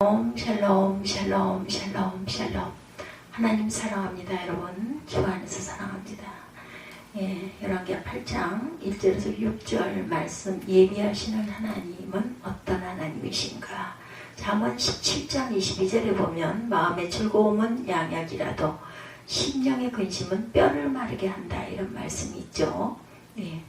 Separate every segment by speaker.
Speaker 1: 샬롬 샬롬 샬롬 샬롬 샬롬. 하나님 사랑합니다 여러분. 주 안에서 사랑합니다. 예, 열왕기하 8장 1절에서 6절 말씀 예비하시는 하나님은 어떤 하나님이신가? 잠언 17장 22절에 보면 마음의 즐거움은 양약이라도 심령의 근심은 뼈를 마르게 한다 이런 말씀이 있죠. 예,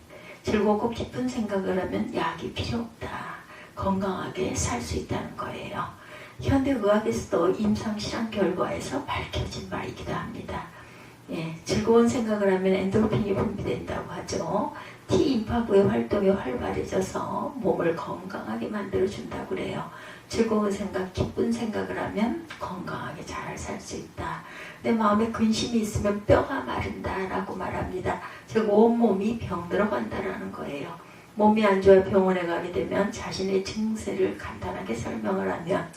Speaker 1: 즐겁고 기쁜 생각을 하면 약이 필요 없다. 건강하게 살 수 있다는 거예요 현대의학에서도 임상실험 결과에서 밝혀진 바이기도 합니다. 예, 즐거운 생각을 하면 엔도르핀이 분비된다고 하죠. T임파구의 활동이 활발해져서 몸을 건강하게 만들어준다고 그래요. 즐거운 생각, 기쁜 생각을 하면 건강하게 잘 살 수 있다. 내 마음에 근심이 있으면 뼈가 마른다라고 말합니다. 즉 온몸이 병들어 간다라는 거예요. 몸이 안 좋아 병원에 가게 되면 자신의 증세를 간단하게 설명을 하면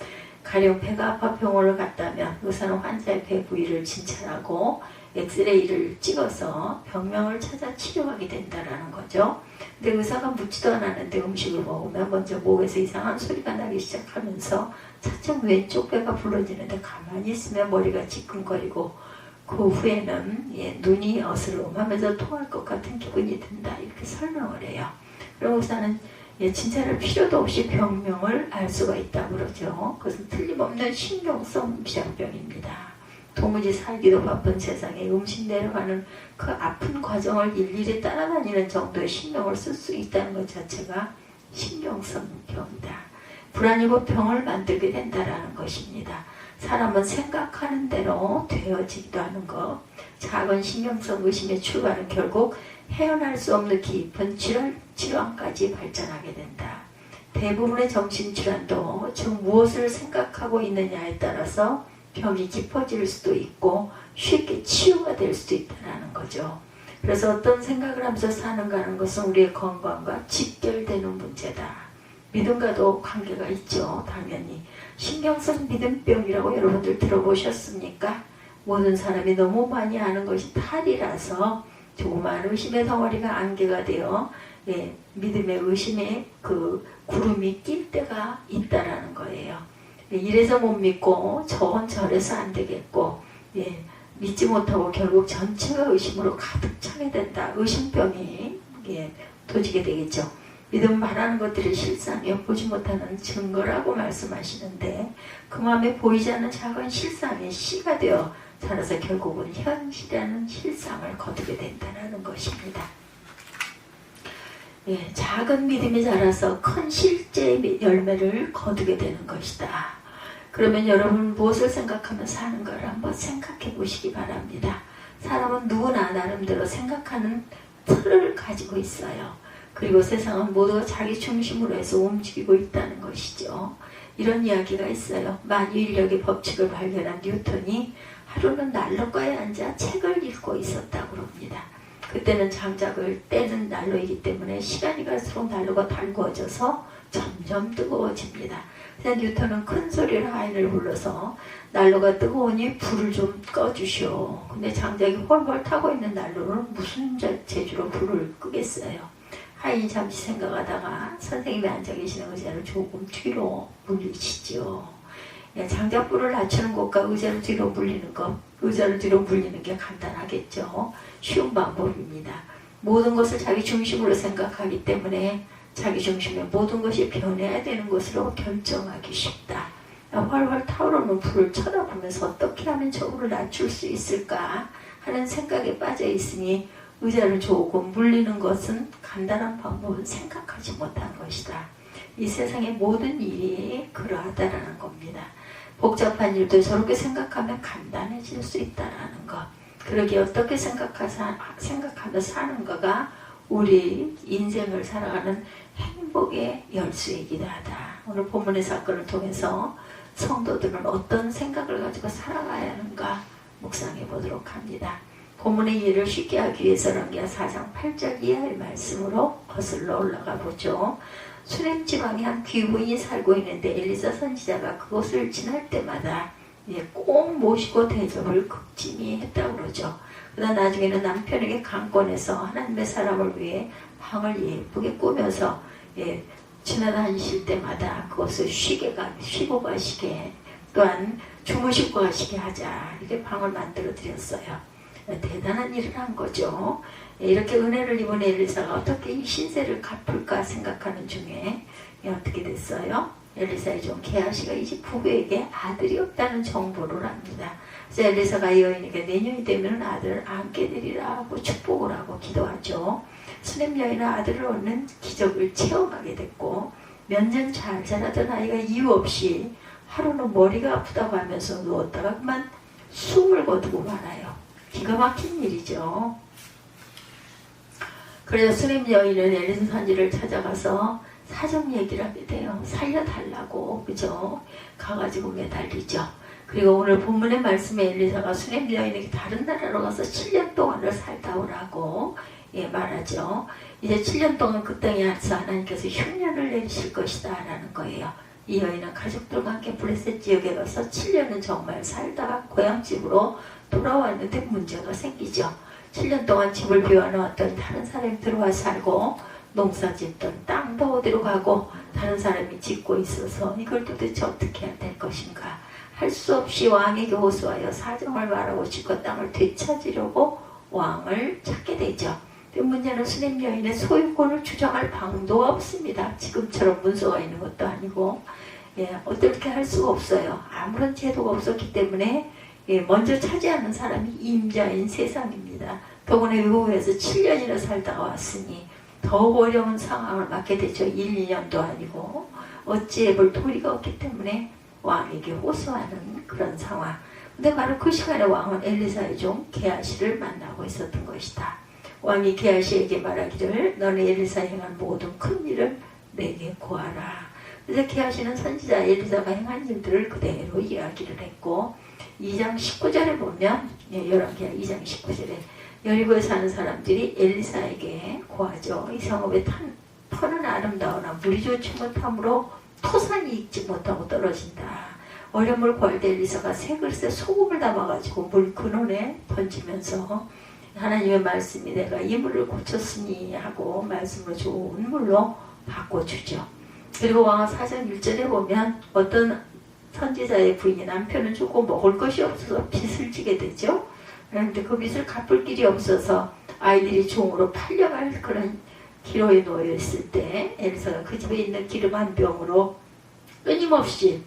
Speaker 1: 가령 배가 아파 병원을 갔다면 의사는 환자의 배 부위를 진찰하고 엑스레이를 찍어서 병명을 찾아 치료하게 된다라는 거죠. 근데 의사가 묻지도 않았는데 음식을 먹으면 먼저 목에서 이상한 소리가 나기 시작하면서 차츰 왼쪽 배가 불러지는데 가만히 있으면 머리가 지끈거리고 그 후에는 예, 눈이 어스름하면서 통할 것 같은 기분이 든다 이렇게 설명을 해요. 그럼 의사는 예, 진찰할 필요도 없이 병명을 알 수가 있다고 그러죠. 그것은 틀림없는 신경성 비장병입니다. 도무지 살기도 바쁜 세상에 음식 내려가는 그 아픈 과정을 일일이 따라다니는 정도의 신경을 쓸 수 있다는 것 자체가 신경성 병이다. 불안이고 병을 만들게 된다라는 것입니다. 사람은 생각하는 대로 되어지기도 하는 것. 작은 신경성 의심의 출발은 결국 헤어날 수 없는 깊은 질환, 질환까지 발전하게 된다. 대부분의 정신질환도 즉 무엇을 생각하고 있느냐에 따라서 병이 깊어질 수도 있고 쉽게 치유가 될 수도 있다는 거죠. 그래서 어떤 생각을 하면서 사는가 하는 것은 우리의 건강과 직결되는 문제다. 믿음과도 관계가 있죠. 당연히. 신경성 믿음병이라고 여러분들 들어보셨습니까? 모든 사람이 너무 많이 아는 것이 탈이라서 조그마한 의심의 덩어리가 안개가 되어 예, 믿음의 의심의 그 구름이 낄 때가 있다라는 거예요. 예, 이래서 못 믿고 저건 저래서 안 되겠고 예, 믿지 못하고 결국 전체가 의심으로 가득 차게 된다. 의심병이 예, 도지게 되겠죠. 믿음 말하는 것들이 실상에 보지 못하는 증거라고 말씀하시는데 그 마음에 보이지 않는 작은 실상이 씨가 되어 자라서 결국은 현실이라는 실상을 거두게 된다는 것입니다. 예, 작은 믿음이 자라서 큰 실제 열매를 거두게 되는 것이다. 그러면 여러분 무엇을 생각하며 사는 걸 한번 생각해 보시기 바랍니다. 사람은 누구나 나름대로 생각하는 틀을 가지고 있어요. 그리고 세상은 모두가 자기 중심으로 해서 움직이고 있다는 것이죠. 이런 이야기가 있어요. 만유인력의 법칙을 발견한 뉴턴이 하루는 난로가에 앉아 책을 읽고 있었다고 합니다. 그때는 장작을 떼는 난로이기 때문에 시간이 갈수록 난로가 달구어져서 점점 뜨거워집니다. 그래서 뉴턴은 큰 소리로 하인을 불러서 난로가 뜨거우니 불을 좀 꺼주시오. 근데 장작이 헐헐 타고 있는 난로는 무슨 재주로 불을 끄겠어요. 하인이 잠시 생각하다가 선생님이 앉아 계시는 의자를 조금 뒤로 물리시죠. 예, 장작불을 낮추는 것과 의자를 뒤로 물리는 것, 의자를 뒤로 물리는 게 간단하겠죠. 쉬운 방법입니다. 모든 것을 자기 중심으로 생각하기 때문에 자기 중심에 모든 것이 변해야 되는 것으로 결정하기 쉽다. 활활 타오르는 불을 쳐다보면서 어떻게 하면 저불을 낮출 수 있을까 하는 생각에 빠져 있으니 의자를 조금 물리는 것은 간단한 방법은 생각하지 못한 것이다. 이 세상의 모든 일이 그러하다라는 겁니다. 복잡한 일도 저렇게 생각하면 간단해질 수 있다라는 것. 그러게 어떻게 생각하사, 생각하며 사는가가 우리 인생을 살아가는 행복의 열쇠이기도 하다. 오늘 본문의 사건을 통해서 성도들은 어떤 생각을 가지고 살아가야 하는가 묵상해 보도록 합니다. 본문의 이해를 쉽게 하기 위해서 랑기하 4장 8절 이하의 말씀으로 거슬러 올라가 보죠. 수렘 지방에 한 귀부인이 살고 있는데 엘리사 선지자가 그곳을 지날 때마다 예, 꼭 모시고 대접을 극진히 했다고 그러죠. 그러다 나중에는 남편에게 강권해서 하나님의 사람을 위해 방을 예쁘게 꾸며서 예, 지나다니실 때마다 그것을 쉬게 가, 쉬고 가시게 또한 주무시고 가시게 하자 이렇게 방을 만들어 드렸어요. 대단한 일을 한 거죠. 이렇게 은혜를 입은 엘리사가 어떻게 이 신세를 갚을까 생각하는 중에 어떻게 됐어요? 엘리사의 종 게하시가 이집 부부에게 아들이 없다는 정보를 합니다. 그래서 엘리사가 여인에게 내년이 되면 아들을 안게 되리라 하고 축복을 하고 기도하죠. 수냄 여인은 아들을 얻는 기적을 체험하게 됐고 몇 년 잘 자라던 아이가 이유 없이 하루는 머리가 아프다고 하면서 누웠다가 그만 숨을 거두고 말아요. 기가 막힌 일이죠. 그래서 수냄 여인은 엘리사 선지를 찾아가서 사정 얘기를 하게 돼요. 살려달라고 그죠? 가가지고 매달리죠. 그리고 오늘 본문의 말씀에 엘리사가 수냄 여인에게 다른 나라로 가서 7년 동안을 살다 오라고 예, 말하죠. 이제 7년 동안 그 땅에서 하나님께서 흉년을 내리실 것이다 라는 거예요. 이 여인은 가족들과 함께 블레셋 지역에 가서 7년은 정말 살다가 고향집으로 돌아왔는데 문제가 생기죠. 7년 동안 집을 비워놓았던 다른 사람이 들어와 살고 농사 짓던 땅도 어디로 가고 다른 사람이 짓고 있어서 이걸 도대체 어떻게 해야 될 것인가 할 수 없이 왕에게 호소하여 사정을 말하고 집과 땅을 되찾으려고 왕을 찾게 되죠. 문제는 수냄 여인의 소유권을 주장할 방도가 없습니다. 지금처럼 문서가 있는 것도 아니고 예, 어떻게 할 수가 없어요. 아무런 제도가 없었기 때문에 예, 먼저 차지하는 사람이 임자인 세상입니다. 더구나 외국에서 7년이나 살다가 왔으니 더욱 어려운 상황을 맞게 되죠. 1, 2년도 아니고 어찌해 볼 도리가 없기 때문에 왕에게 호소하는 그런 상황. 근데 바로 그 시간에 왕은 엘리사의 종 게하시를 만나고 있었던 것이다. 왕이 게하시에게 말하기를 너는 엘리사 행한 모든 큰 일을 내게 구하라. 그래서 게하시는 선지자 엘리사가 행한 일들을 그대로 이야기를 했고 2장 19절에 보면 예, 열왕기하 2장 19절에 여리고에 사는 사람들이 엘리사에게 구하죠. 이 성읍에 탄, 터는 아름다우나 물이 좋지 못하므로 토산이 익지 못하고 떨어진다. 어려움을 구할 때 엘리사가 새 그릇에 소금을 담아가지고 물 근원에 던지면서 하나님의 말씀이 내가 이 물을 고쳤으니 하고 말씀을 좋은 물로 바꿔주죠. 그리고 왕은 사장 1절에 보면 어떤 선지자의 부인이 남편을 주고 먹을 것이 없어서 빚을 지게 되죠. 그런데 그 빚을 갚을 길이 없어서 아이들이 종으로 팔려갈 그런 기로에 놓여 있을 때 엘사가 그 집에 있는 기름 한 병으로 끊임없이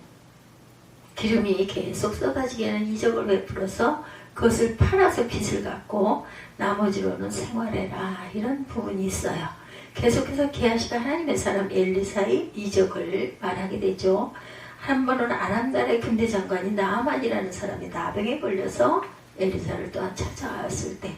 Speaker 1: 기름이 계속 쏟아지게 하는 이적을 베풀어서 그것을 팔아서 빚을 갚고 나머지로는 생활해라 이런 부분이 있어요. 계속해서 게하시가 하나님의 사람 엘리사의 이적을 말하게 되죠. 한 번은 아람 나라의 군대 장관이 나만이라는 사람이 나병에 걸려서 엘리사를 또한 찾아왔을 때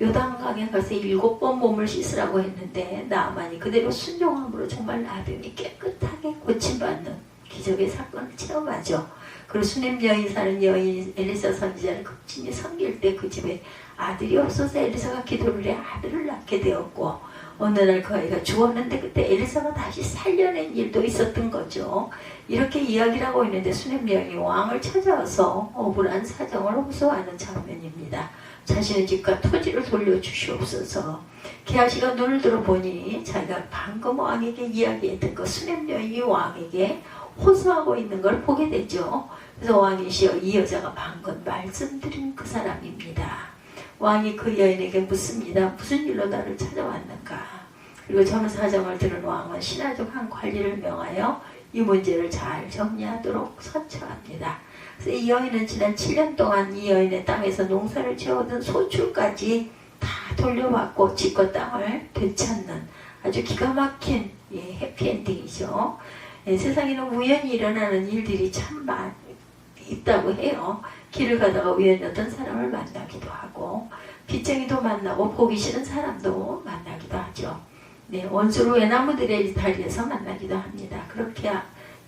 Speaker 1: 요단강에 가서 일곱 번 몸을 씻으라고 했는데 나만이 그대로 순종함으로 정말 나병이 깨끗하게 고침받는 기적의 사건을 체험하죠. 그리고 수냄 여인 사는 여인 엘리사 선지자를 극진히 섬길 때 그 집에 아들이 없어서 엘리사가 기도를 해 아들을 낳게 되었고 어느 날 그 아이가 죽었는데 그때 엘리사가 다시 살려낸 일도 있었던 거죠. 이렇게 이야기를 하고 있는데 수냄 여인이 왕을 찾아와서 억울한 사정을 호소하는 장면입니다. 자신의 집과 토지를 돌려주시옵소서. 게하시가 눈을 들어보니 자기가 방금 왕에게 이야기했던 그 수냄 여인이 왕에게 호소하고 있는 걸 보게 되죠. 그래서 왕이시여 이 여자가 방금 말씀드린 그 사람입니다. 왕이 그 여인에게 묻습니다. 무슨 일로 나를 찾아왔는가? 그리고 전 사정을 들은 왕은 신하적 한 관리를 명하여 이 문제를 잘 정리하도록 선처합니다. 그래서 이 여인은 지난 7년 동안 이 여인의 땅에서 농사를 지어오던 소출까지 다 돌려받고 집과 땅을 되찾는 아주 기가 막힌 예, 해피엔딩이죠. 예, 세상에는 우연히 일어나는 일들이 참 많, 있다고 해요. 길을 가다가 우연히 어떤 사람을 만나기도 하고 빚쟁이도 만나고 보기 싫은 사람도 만나기도 하죠. 네, 원수로 외나무들의 다리에서 만나기도 합니다. 그렇게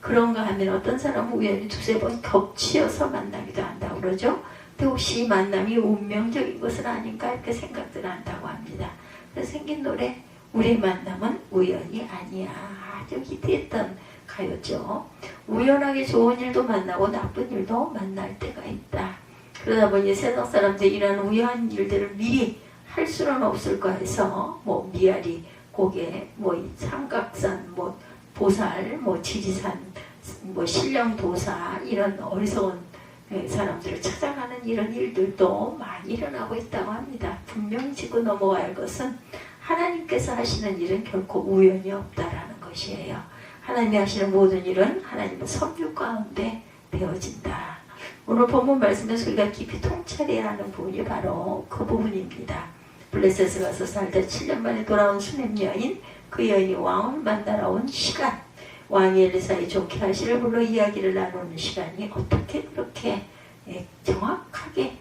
Speaker 1: 그런가 하면 어떤 사람은 우연히 두세 번 겹치어서 만나기도 한다고 그러죠. 근데 혹시 이 만남이 운명적인 것은 아닌가 이렇게 생각들 한다고 합니다. 그래서 생긴 노래 우리 만남은 우연이 아니야 아주 히트했던 가요죠. 우연하게 좋은 일도 만나고 나쁜 일도 만날 때가 있다. 그러다 보니 세상 사람들 이런 우연한 일들을 미리 할 수는 없을까 해서 뭐 미아리 고개, 뭐 삼각산, 뭐 보살, 뭐 지리산, 뭐 신령도사 이런 어리석은 예, 사람들을 찾아가는 이런 일들도 많이 일어나고 있다고 합니다. 분명히 짚고 넘어갈 것은 하나님께서 하시는 일은 결코 우연이 없다라는 것이에요. 하나님이 하시는 모든 일은 하나님의 섭유 가운데 되어진다. 오늘 본문 말씀에서 우리가 깊이 통찰해야 하는 부분이 바로 그 부분입니다. 블레셋에 가서 살다 7년 만에 돌아온 수냄 여인, 그 여인이 왕을 만나러 온 시간, 왕이 엘리사의 좋게 하시를 불러 이야기를 나누는 시간이 어떻게 그렇게 예, 정확하게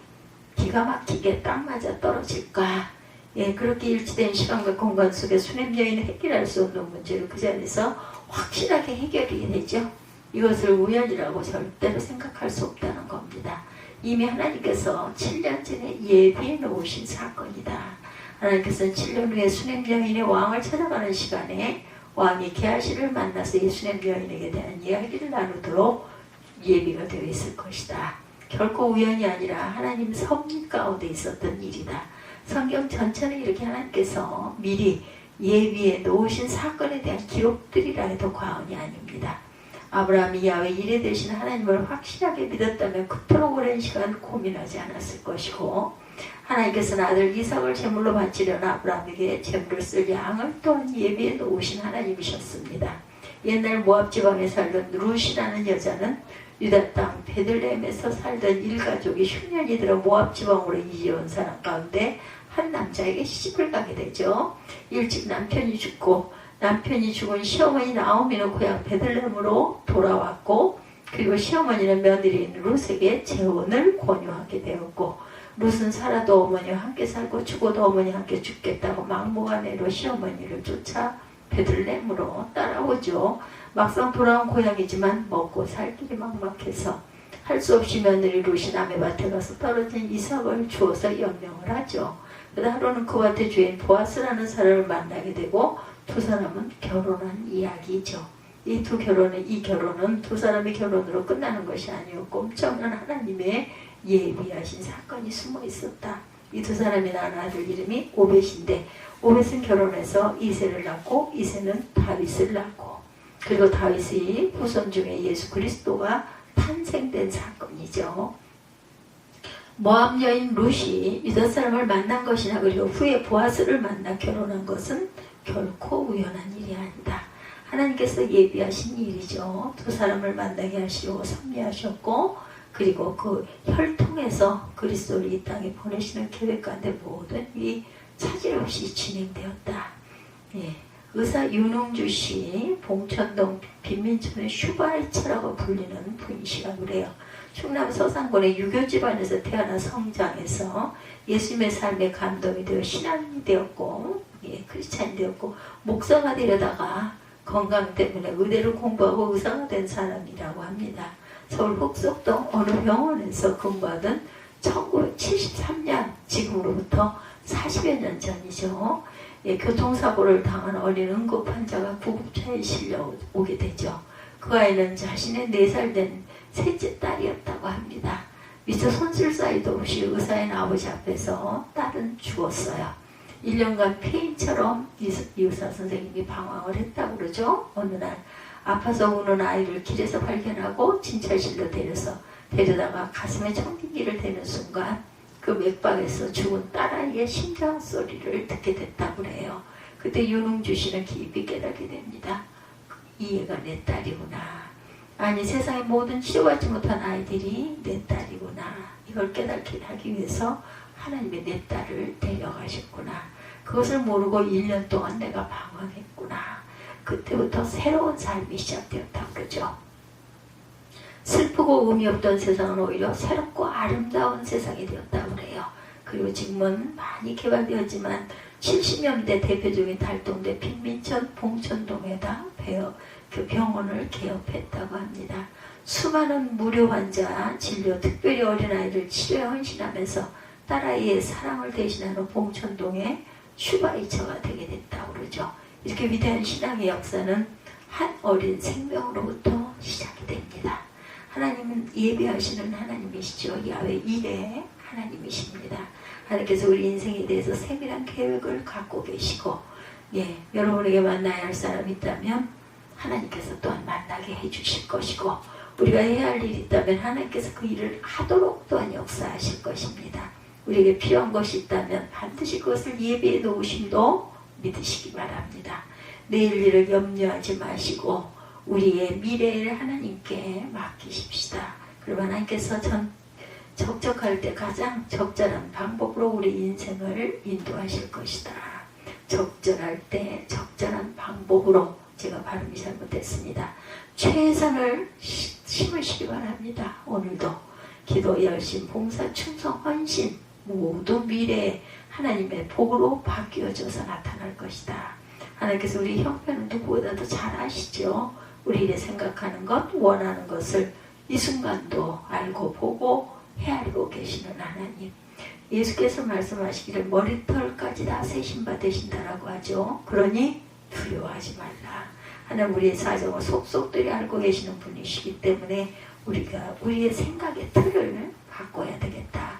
Speaker 1: 기가 막히게 딱 맞아 떨어질까? 예, 그렇게 일치된 시간과 공간 속에 수냄 여인은 해결할 수 없는 문제를 그 자리에서 확실하게 해결이 되죠. 이것을 우연이라고 절대로 생각할 수 없다는 겁니다. 이미 하나님께서 7년 전에 예비해 놓으신 사건이다. 하나님께서는 7년 후에 수냄 여인의 왕을 찾아가는 시간에 왕이 게하시를 만나서 이 수냄 여인에게 대한 이야기를 나누도록 예비가 되어 있을 것이다. 결코 우연이 아니라 하나님 섭리 가운데 있었던 일이다. 성경 전체는 이렇게 하나님께서 미리 예비해 놓으신 사건에 대한 기록들이라 해도 과언이 아닙니다. 아브라함이 야외 일에 대신 하나님을 확실하게 믿었다면 그토록 오랜 시간 고민하지 않았을 것이고 하나님께서는 아들 이삭을 제물로 바치려는 아브라함에게 제물을 쓸 양을 또한 예비해 놓으신 하나님이셨습니다. 옛날 모압 지방에 살던 루시라는 여자는 유다 땅 베들레헴에서 살던 일가족이 흉년이 들어 모압 지방으로 이지온 사람 가운데 한 남자에게 시집을 가게 되죠. 일찍 남편이 죽고 남편이 죽은 시어머니 나오미는 고향 베들레헴으로 돌아왔고 그리고 시어머니는 며느리인 룻에게 재혼을 권유하게 되었고 룻은 살아도 어머니와 함께 살고 죽어도 어머니와 함께 죽겠다고 막무가내로 시어머니를 쫓아 베들레헴으로 따라오죠. 막상 돌아온 고향이지만 먹고 살 길이 막막해서 할 수 없이 며느리 룻이 남의 밭에 가서 떨어진 이삭을 주어서 연명을 하죠. 그러다 하루는 그 밭의 주인 보아스라는 사람을 만나게 되고 두 사람은 결혼한 이야기죠. 이 두 결혼은 이 결혼은 두 사람의 결혼으로 끝나는 것이 아니었고 엄청난 하나님의 예비하신 사건이 숨어 있었다. 이 두 사람이 낳은 아들 이름이 오벳인데 오벳은 결혼해서 이세를 낳고 이세는 다윗을 낳고 그리고 다윗의 후손 중에 예수 그리스도가 탄생된 사건이죠. 모압 여인 룻이 유다 사람을 만난 것이나 그리고 후에 보아스를 만나 결혼한 것은 결코 우연한 일이 아니다. 하나님께서 예비하신 일이죠. 두 사람을 만나게 하시고 섭리하셨고 그리고 그 혈통에서 그리스도를 이 땅에 보내시는 계획 가운데 모든 이 차질 없이 진행되었다. 예. 의사 윤홍주 씨 봉천동 빈민촌의 슈발처라고 불리는 분이시라 그래요. 충남 서산군의 유교 집안에서 태어나 성장해서 예수님의 삶에 감동이 되어 신앙이 되었고 예, 크리스찬이 되었고 목사가 되려다가 건강 때문에 의대를 공부하고 의사가 된 사람이라고 합니다. 서울 흑석동 어느 병원에서 근무하던 1973년 지금으로부터 40여 년 전이죠. 예, 교통사고를 당한 어린 응급 환자가 구급차에 실려 오게 되죠. 그 아이는 자신의 4살 된 셋째 딸이었다고 합니다. 미처 손쓸 사이도 없이 의사인 아버지 앞에서 딸은 죽었어요. 1년간 폐인처럼 이 의사 선생님이 방황을 했다고 그러죠. 어느 날 아파서 우는 아이를 길에서 발견하고 진찰실로 데려서 데려다가 가슴에 청기기를 대는 순간 그 맥박에서 죽은 딸아이의 심장 소리를 듣게 됐다고 그래요. 그때 윤웅주 씨는 깊이 깨닫게 됩니다. 이 애가 내 딸이구나. 아니 세상의 모든 치료받지 못한 아이들이 내 딸이구나. 이걸 깨닫게 하기 위해서 하나님의 내 딸을 데려가셨구나. 그것을 모르고 1년 동안 내가 방황했구나. 그때부터 새로운 삶이 시작되었다고 그러죠. 슬프고 의미 없던 세상은 오히려 새롭고 아름다운 세상이 되었다고 그래요. 그리고 지금은 많이 개발되었지만 70년대 대표적인 달동대 빈민천 봉천동에다 배어 그 병원을 개업했다고 합니다. 수많은 무료 환자 진료, 특별히 어린아이를 치료에 헌신하면서 딸아이의 사랑을 대신하는 봉천동의 슈바이처가 되게 됐다고 그러죠. 이렇게 위대한 신앙의 역사는 한 어린 생명으로부터 시작이 됩니다. 하나님은 예배하시는 하나님이시죠. 야외 일의 하나님이십니다. 하나님께서 우리 인생에 대해서 세밀한 계획을 갖고 계시고 예, 여러분에게 만나야 할 사람이 있다면 하나님께서 또한 만나게 해주실 것이고 우리가 해야 할 일이 있다면 하나님께서 그 일을 하도록 또한 역사하실 것입니다. 우리에게 필요한 것이 있다면 반드시 그것을 예비해 놓으심도 믿으시기 바랍니다. 내일 일을 염려하지 마시고 우리의 미래를 하나님께 맡기십시다. 그리고 하나님께서 전 적적할 때 가장 적절한 방법으로 우리 인생을 인도하실 것이다. 적절할 때 적절한 방법으로 제가 발음이 잘못됐습니다. 최선을 시- 심으시기 바랍니다. 오늘도 기도 열심, 봉사, 충성, 헌신 모두 미래에 하나님의 복으로 바뀌어져서 나타날 것이다. 하나님께서 우리 형편을 누구보다도 잘 아시죠? 우리의 생각하는 것, 원하는 것을 이 순간도 알고 보고 헤아리고 계시는 하나님. 예수께서 말씀하시기를 머리털까지 다 세신 받으신다라고 하죠. 그러니 두려워하지 말라. 하나님 우리의 사정을 속속들이 알고 계시는 분이시기 때문에 우리가 우리의 생각의 틀을 바꿔야 되겠다.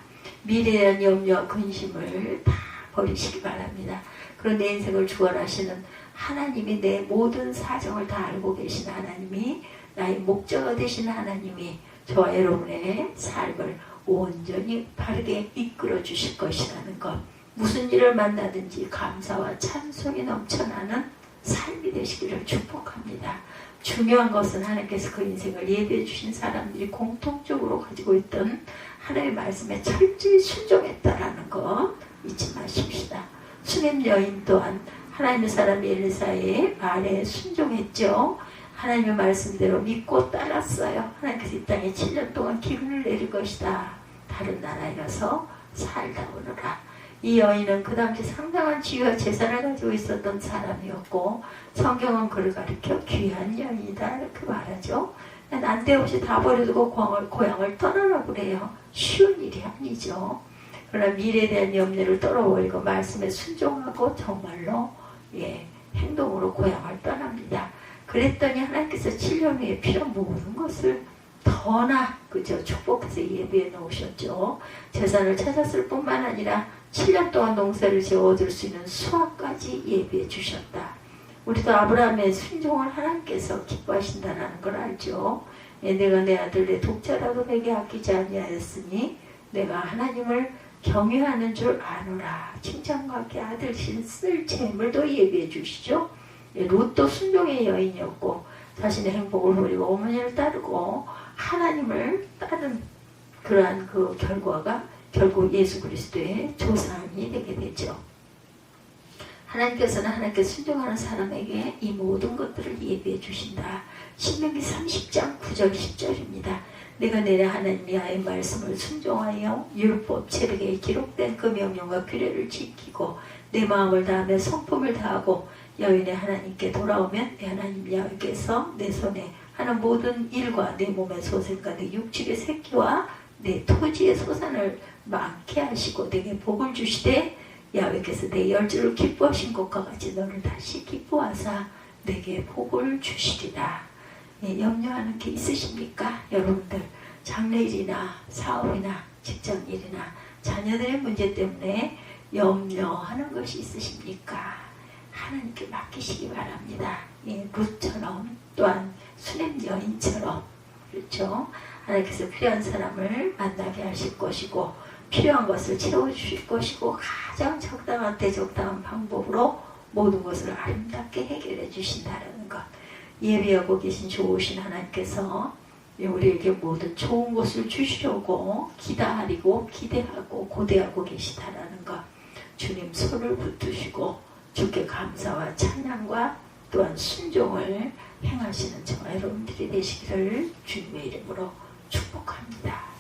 Speaker 1: 미래에 염려, 근심을 다 버리시기 바랍니다. 그런 내 인생을 주관하시는 하나님이 내 모든 사정을 다 알고 계신 하나님이 나의 목적어 되신 하나님이 저와 여러분의 삶을 온전히 바르게 이끌어 주실 것이라는 것. 무슨 일을 만나든지 감사와 찬송이 넘쳐나는 삶이 되시기를 축복합니다. 중요한 것은 하나님께서 그 인생을 예배해 주신 사람들이 공통적으로 가지고 있던 하나님의 말씀에 철저히 순종했다라는 것 잊지 마십시다. 수냄 여인 또한 하나님의 사람 엘리사의 말에 순종했죠. 하나님의 말씀대로 믿고 따랐어요. 하나님께서 이 땅에 7년 동안 기운을 내릴 것이다. 다른 나라에서 살다 오너라. 이 여인은 그 당시 상당한 지위와 재산을 가지고 있었던 사람이었고 성경은 그를 가리켜 귀한 여인이다 이렇게 말하죠. 난데없이 다 버려두고 고향을, 고향을 떠나라 그래요. 쉬운 일이 아니죠. 그러나 미래에 대한 염려를 떨어버리고 말씀에 순종하고 정말로 예, 행동으로 고향을 떠납니다. 그랬더니 하나님께서 7년 후에 필요한 모든 것을 더나 그저 축복해서 예비해 놓으셨죠. 재산을 찾았을 뿐만 아니라 7년 동안 농사를 지어 얻을 수 있는 수확까지 예비해 주셨다. 우리도 아브라함의 순종을 하나님께서 기뻐하신다는 걸 알죠. 예, 내가 내 아들 내 독자라도 내게 아끼지 아니하였으니 내가 하나님을 경외하는 줄 아노라. 칭찬과 함께 아들 신 쓸 재물도 예비해 주시죠. 예, 롯도 순종의 여인이었고 자신의 행복을 버리고 어머니를 따르고 하나님을 따른 그러한 그 결과가 결국 예수 그리스도의 조상이 되게 되죠. 하나님께서는 하나님께 순종하는 사람에게 이 모든 것들을 예비해 주신다. 신명기 30장 9절 10절입니다. 내가 내려 하나님 야의 말씀을 순종하여 율법 체력에 기록된 그 명령과 규례를 지키고 내 마음을 다하며 성품을 다하고 여인의 하나님께 돌아오면 내 하나님 야께서 내 손에 하는 모든 일과 내 몸의 소생과 내 육축의 새끼와 내 토지의 소산을 많게 하시고 내게 복을 주시되 야외께서 내 열조를 기뻐하신 것과 같이 너를 다시 기뻐하사 내게 복을 주시리라. 예, 염려하는 게 있으십니까? 여러분들 장래일이나 사업이나 직장일이나 자녀들의 문제 때문에 염려하는 것이 있으십니까? 하나님께 맡기시기 바랍니다. 예, 룻처럼 또한 수냄 여인처럼 그렇죠? 하나님께서 필요한 사람을 만나게 하실 것이고 필요한 것을 채워주실 것이고 가장 적당한 때 적당한 방법으로 모든 것을 아름답게 해결해 주신다는 것. 예비하고 계신 좋으신 하나님께서 우리에게 모든 좋은 것을 주시려고 기다리고 기대하고 고대하고 계시다라는 것. 주님 손을 붙드시고 주께 감사와 찬양과 또한 순종을 행하시는 저와 여러분들이 되시기를 주님의 이름으로 축복합니다.